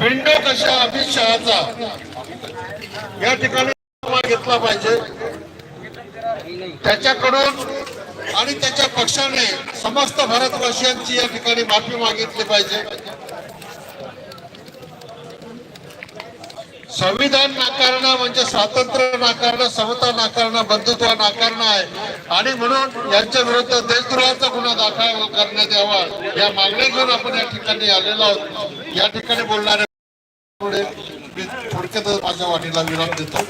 पिंड कशा अमित शहाचा या ठिकाणी घेतला पाहिजे. त्याच्याकडून आणि त्याच्या पक्षाने समस्त भारतवासियांची या ठिकाणी माफी मागितली पाहिजे. संविधान नाकारणं म्हणजे स्वातंत्र्य नाकारणं समता नाकारणं बंधुत्व नाकारणं आहे. आणि म्हणून यांच्या विरुद्ध देशद्रोहाचा गुन्हा दाखल करण्यात यावा या मागण्या घेऊन आपण या ठिकाणी आलेलो आहोत. या ठिकाणी बोलणारे पुढे मी थोडक्यातच माझ्या वाणीला विराम देतो.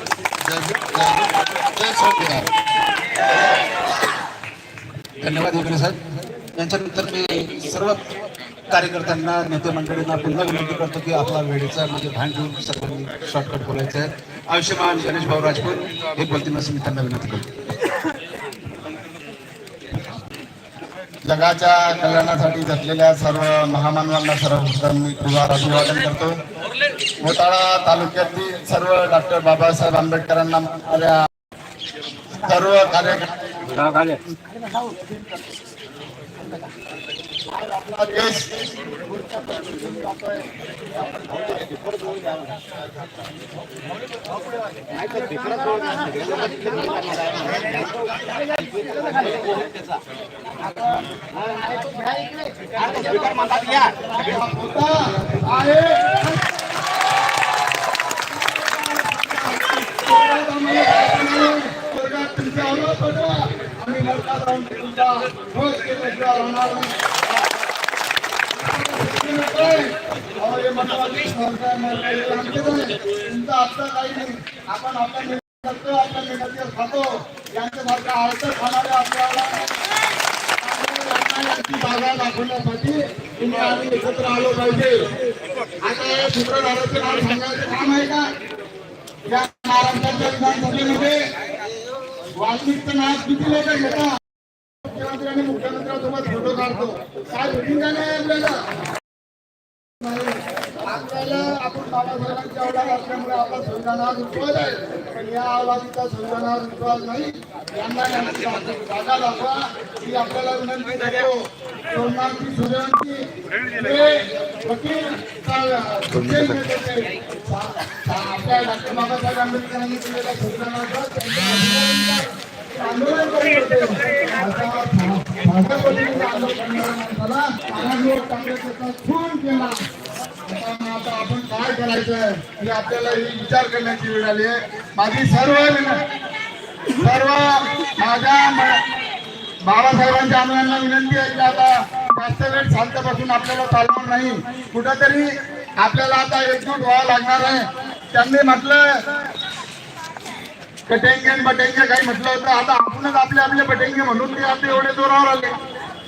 जय संविधान धन्यवाद वगैरे साहेब. यांच्यानंतर मी सर्व कार्यकर्त्यांना नेते मंडळींना पुन्हा विनंती करतो की आपला वेळेचा म्हणजे भान घेऊन सर्वांनी शॉर्टकट बोलायचं आहे. आयुष्यमान गणेश भाऊ राजपूत हे बोलतील असं मी त्यांना विनंती करतो. जगाच्या कल्याणासाठी झटलेल्या सर्व महामानवांना सर्व मी तुझा अभिवादन करतो. मोताळा तालुक्यातील सर्व डॉक्टर बाबासाहेब आंबेडकरांना मानणाऱ्या सर्व कार्यकर्ते. आपला देश आहे आपलं काही नाही आपण आपल्या मेहनत आपल्या मेहनतीवर खातो यांच्यासारखा आपल्याला यांची जागा दाखवण्यासाठी तुम्ही आम्ही एकत्र आलो पाहिजे. आता या सूत्रधाराचं नाव सांगायचं काम आहे का? या महाराष्ट्राच्या विधानसभेमध्ये वाल्मिकचं नाव किती लोक घेतात मुख्यमंत्री आणि मुख्यमंत्र्यांसोबत फोटो काढतो. काय भेटून नाही आपल्याला? आपल्याला आपण बाबासाहेबांच्या अवलाद असल्यामुळे आपला संविधानावर विश्वास आहे. पण या अवलादीचा संविधानावर विश्वास नाही. यांना जागा दाखवा. ही आपल्याला विनंती करतो. सोमनाथची सूर्यवंशी हे वकील सा- वकील नेते सा- सा- आपल्या डॉक्टर बाबासाहेब आंबेडकरांनी केलेल्या संविधानाचं त्यांच्या आंदोलन करत होते आता माझ्या पद्धतीने आंदोलन करणाऱ्या माणसाला महाराष्ट्र काँग्रेसचा खून केला आता आपण काय करायचं हे आपल्याला ही विचार करण्याची वेळ आली आहे माझी सर्व सर्व माझ्या बाबासाहेबांच्या आमदारांना विनंती आहे की आता जास्त वेळ शांत बसून आपल्याला चालणार नाही. कुठंतरी आपल्याला आता एकजूट व्हावं लागणार आहे. त्यांनी म्हटलं कटेंगे आणि बटेंगे काही म्हटलं होतं. आता आपणच आपले आपले बटेंगे म्हणून ते आपले एवढे जोरावर आले.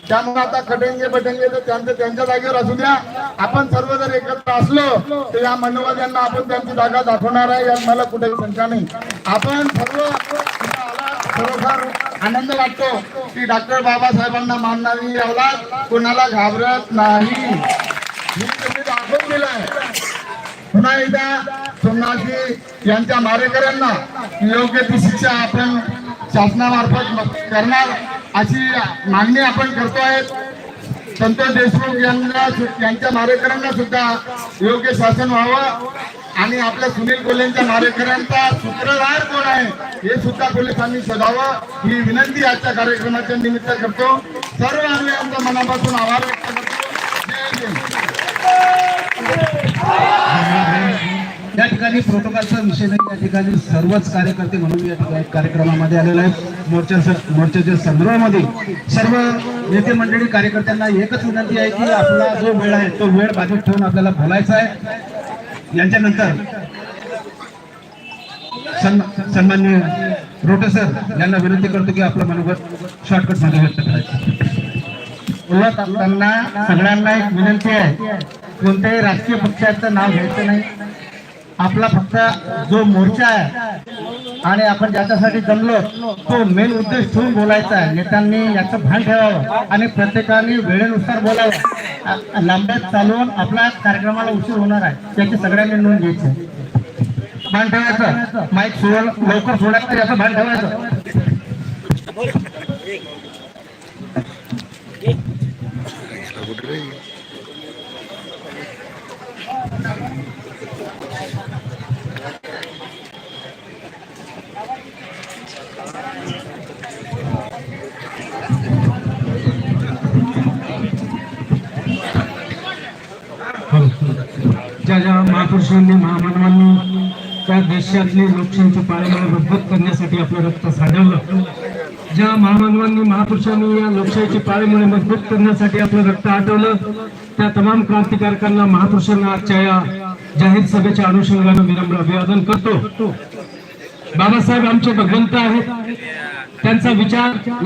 त्यामुळे आता खटेंगे बटेंगे तर त्यांचं त्यांच्या जागेवर असू द्या. आपण सर्व जर एकत्र असलो तर या मनोवाद्यांना आपण त्यांची जागा दाखवणार आहे. यात मला कुठेही शंका नाही. आपण सर्व आला, खरोखर आनंद वाटतो की डॉक्टर बाबासाहेबांना मानणारी अवलाद कोणाला घाबरत नाही. ही तुम्ही दाखवून दिलंय. पुन्हा एकदा सोमनाथजी यांच्या मारेकऱ्यांना योग्य ती शिक्षा आपण शासनामार्फत करणार अशी मागणी आपण करतो आहे संतोष देशमुख यांना यांच्या मारेकऱ्यांना सुद्धा योग्य शासन व्हावं. आणि आपल्या सुनील कोल्हेंच्या मारेकऱ्यांचा सूत्रधार कोण आहे हे सुद्धा पोलिसांनी शोधावं. ही विनंती आजच्या कार्यक्रमाच्या निमित्त करतो. सर्व आम्ही आमच्या मनापासून आभार व्यक्त करतो. जय या ठिकाणी प्रोटोकॉलचा विषय नाही या ठिकाणी सर्वच कार्यकर्ते म्हणून या ठिकाणी कार्यक्रमामध्ये आलेले आहेत. मोर्चा मोर्चाच्या संदर्भामध्ये सर्व नेते मंडळी कार्यकर्त्यांना एकच विनंती आहे की आपला जो वेळ आहे तो वेळ बाजूत ठेवून आपल्याला बोलायचा आहे. यांच्यानंतर सन्मान्य रोटे सर यांना विनंती करतो की आपलं मनोगत शॉर्टकटमध्ये व्यक्त करायचं. सगळ्यांना एक विनंती आहे कोणत्याही राजकीय पक्षाचं नाव घ्यायचं नाही. आपला फक्त जो मोर्चा आहे आणि आपण ज्याच्यासाठी जमलो तो मेन उद्देश ठेवून बोलायचा आहे. नेत्यांनी याचं भान ठेवावं आणि प्रत्येकाने वेळेनुसार बोलावं. लांब्यात चालवून आपल्या कार्यक्रमाला उशीर होणार आहे त्याची सगळ्यांनी नोंद घ्यायची भान ठेवायचं. माईक सोड लवकर सोडायचं याचं भान ठेवायचं. राजा महापुरुषांनी महामानवांनी त्या देशातली लोकशाहीची पाळेमाळ मजबूत करण्यासाठी आपलं रक्त साठवलं. ज्या महामानवांनी महापुरुषांनी या लोकशाहीची पाळेमुळे मजबूत करण्यासाठी आपलं रक्त आठवलं त्या तमाम क्रांतिकारकांना महापुरुषांना आजच्या या जाहीर सभेच्या अनुषंगानं विनम्र अभिवादन करतो. बाबासाहेब आमचे भगवंत आहेत. त्यांचा विचार